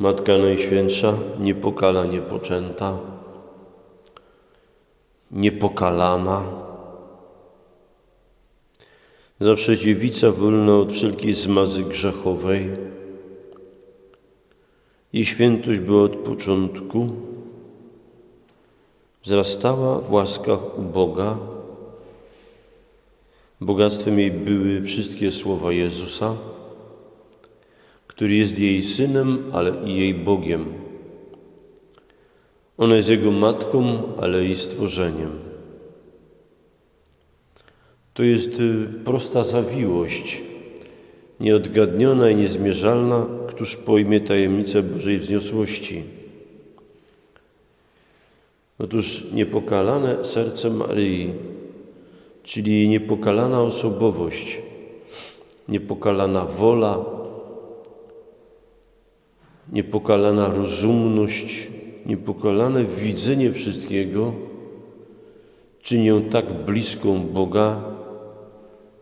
Matka Najświętsza, niepokala, niepoczęta, niepokalana, zawsze dziewica wolna od wszelkiej zmazy grzechowej. Jej świętość była od początku, wzrastała w łaskach u Boga. Bogactwem jej były wszystkie słowa Jezusa, który jest jej synem, ale i jej Bogiem. Ona jest jego matką, ale i stworzeniem. To jest y, prosta zawiłość, nieodgadniona i niezmierzalna, któż pojmie tajemnicę Bożej wzniosłości. Otóż niepokalane serce Maryi, czyli niepokalana osobowość, niepokalana wola, niepokalana rozumność, niepokalane widzenie wszystkiego czynią tak bliską Boga,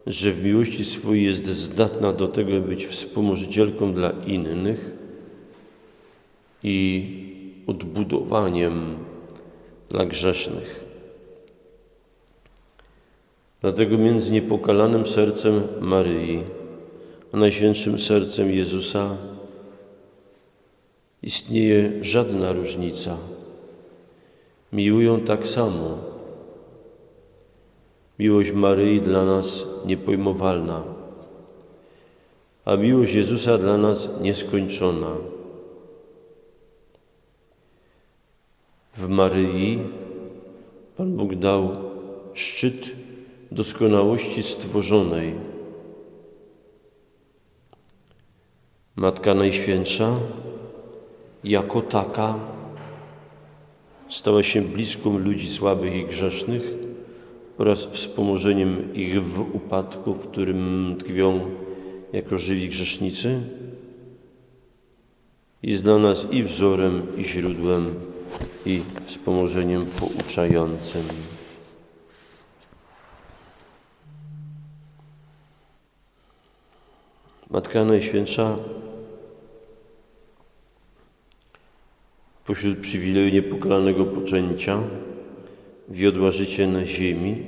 że w miłości swojej jest zdatna do tego, by być wspomożycielką dla innych i odbudowaniem dla grzesznych. Dlatego między niepokalanym sercem Maryi a Najświętszym Sercem Jezusa istnieje żadna różnica. Miłują tak samo. Miłość Maryi dla nas niepojmowalna, a miłość Jezusa dla nas nieskończona. W Maryi Pan Bóg dał szczyt doskonałości stworzonej. Matka Najświętsza jako taka stała się bliską ludzi słabych i grzesznych oraz wspomożeniem ich w upadku, w którym tkwią jako żywi grzesznicy. Jest dla nas i wzorem, i źródłem, i wspomożeniem pouczającym. Matka Najświętsza pośród przywileju niepokalanego poczęcia wiodła życie na ziemi,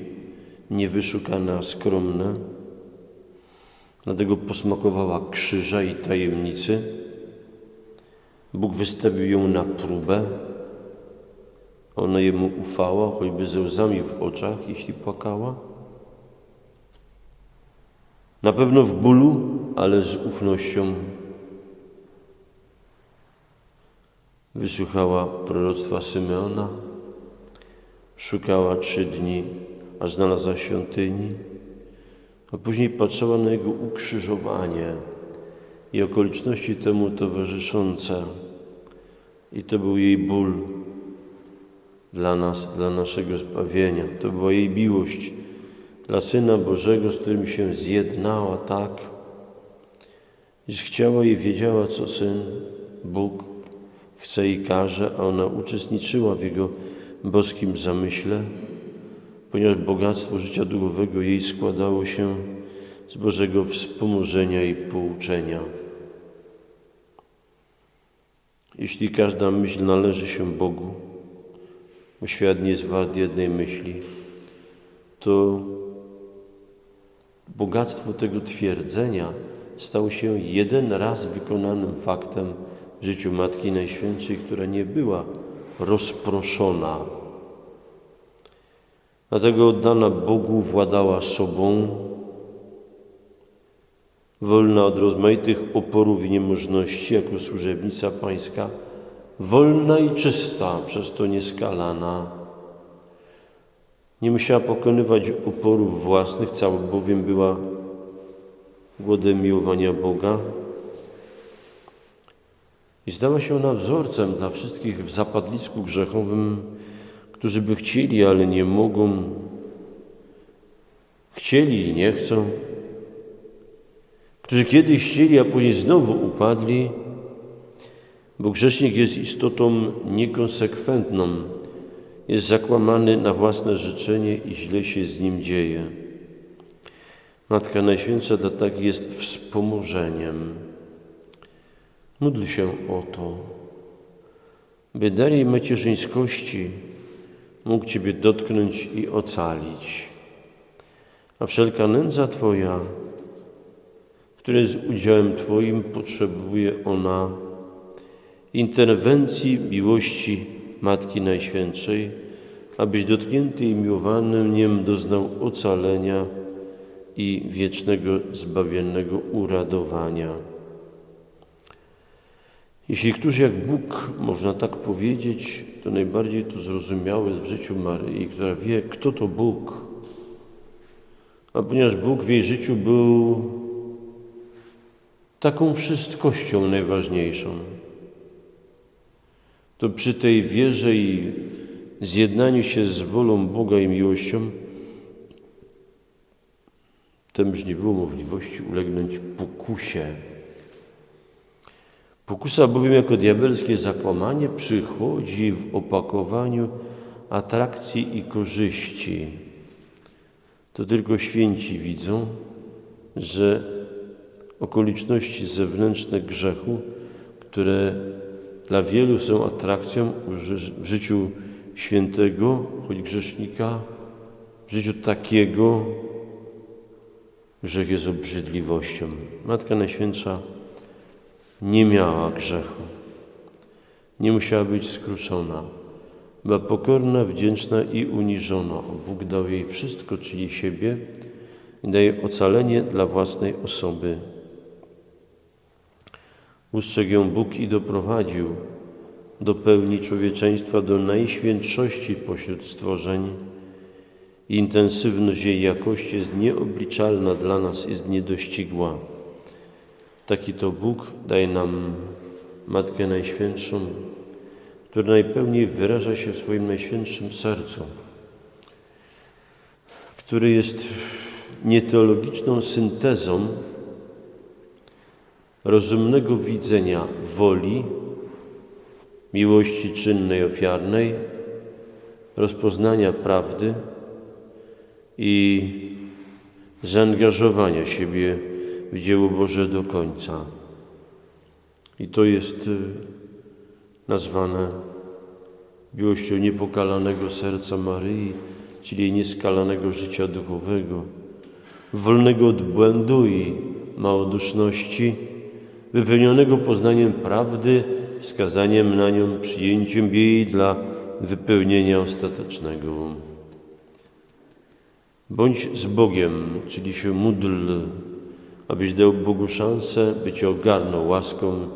niewyszukane, a skromne. Dlatego posmakowała krzyża i tajemnicy. Bóg wystawił ją na próbę. Ona jemu ufała, choćby ze łzami w oczach, jeśli płakała. Na pewno w bólu, ale z ufnością Wysłuchała proroctwa Symeona, szukała trzy dni, aż znalazła świątyni, a później patrzyła na jego ukrzyżowanie i okoliczności temu towarzyszące. I to był jej ból dla nas, dla naszego zbawienia. To była jej miłość dla Syna Bożego, z którym się zjednała tak, iż chciała i wiedziała, co Syn, Bóg chce i każe, a ona uczestniczyła w Jego boskim zamyśle, ponieważ bogactwo życia duchowego jej składało się z Bożego wspomożenia i pouczenia. Jeśli każda myśl należy się Bogu, bo świat nie jest wart jednej myśli, to bogactwo tego twierdzenia stało się jeden raz wykonanym faktem życiu Matki Najświętszej, która nie była rozproszona. Dlatego oddana Bogu władała sobą, wolna od rozmaitych oporów i niemożności, jako służebnica pańska, wolna i czysta, przez to nieskalana. Nie musiała pokonywać oporów własnych, cała bowiem była głodem miłowania Boga, i stała się ona wzorcem dla wszystkich w zapadlisku grzechowym, którzy by chcieli, ale nie mogą, chcieli i nie chcą, którzy kiedyś chcieli, a później znowu upadli, bo grzesznik jest istotą niekonsekwentną, jest zakłamany na własne życzenie i źle się z nim dzieje. Matka Najświętsza dla takich jest wspomożeniem. Módl się o to, by dar jej macierzyńskości mógł Ciebie dotknąć i ocalić. A wszelka nędza Twoja, która jest udziałem Twoim, potrzebuje ona interwencji miłości Matki Najświętszej, abyś dotknięty i miłowanym niem doznał ocalenia i wiecznego zbawiennego uradowania. Jeśli któż jak Bóg, można tak powiedzieć, to najbardziej to zrozumiałe w życiu Maryi, która wie, kto to Bóg. A ponieważ Bóg w jej życiu był taką wszystkością najważniejszą, to przy tej wierze i zjednaniu się z wolą Boga i miłością, tem już nie było możliwości ulegnąć pokusie. Pokusa bowiem jako diabelskie zakłamanie przychodzi w opakowaniu atrakcji i korzyści. To tylko święci widzą, że okoliczności zewnętrzne grzechu, które dla wielu są atrakcją w życiu świętego, choć grzesznika, w życiu takiego, grzech jest obrzydliwością. Matka Najświętsza nie miała grzechu. Nie musiała być skruszona. Była pokorna, wdzięczna i uniżona. Bóg dał jej wszystko, czyli siebie, i daje ocalenie dla własnej osoby. Ustrzegł ją Bóg i doprowadził do pełni człowieczeństwa, do najświętszości pośród stworzeń. Intensywność jej jakości jest nieobliczalna dla nas, jest niedościgła. Taki to Bóg daje nam Matkę Najświętszą, która najpełniej wyraża się w swoim Najświętszym Sercu, który jest nieteologiczną syntezą rozumnego widzenia woli, miłości czynnej, ofiarnej, rozpoznania prawdy i zaangażowania siebie w dzieło Boże do końca. I to jest y, nazwane miłością niepokalanego serca Maryi, czyli nieskalanego życia duchowego, wolnego od błędu i małoduszności, wypełnionego poznaniem prawdy, wskazaniem na nią, przyjęciem jej dla wypełnienia ostatecznego. Bądź z Bogiem, czyli się módl, abyś dał Bogu szansę, by Cię ogarnął łaską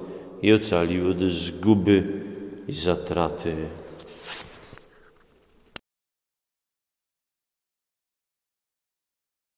i ocalił od zguby i zatraty.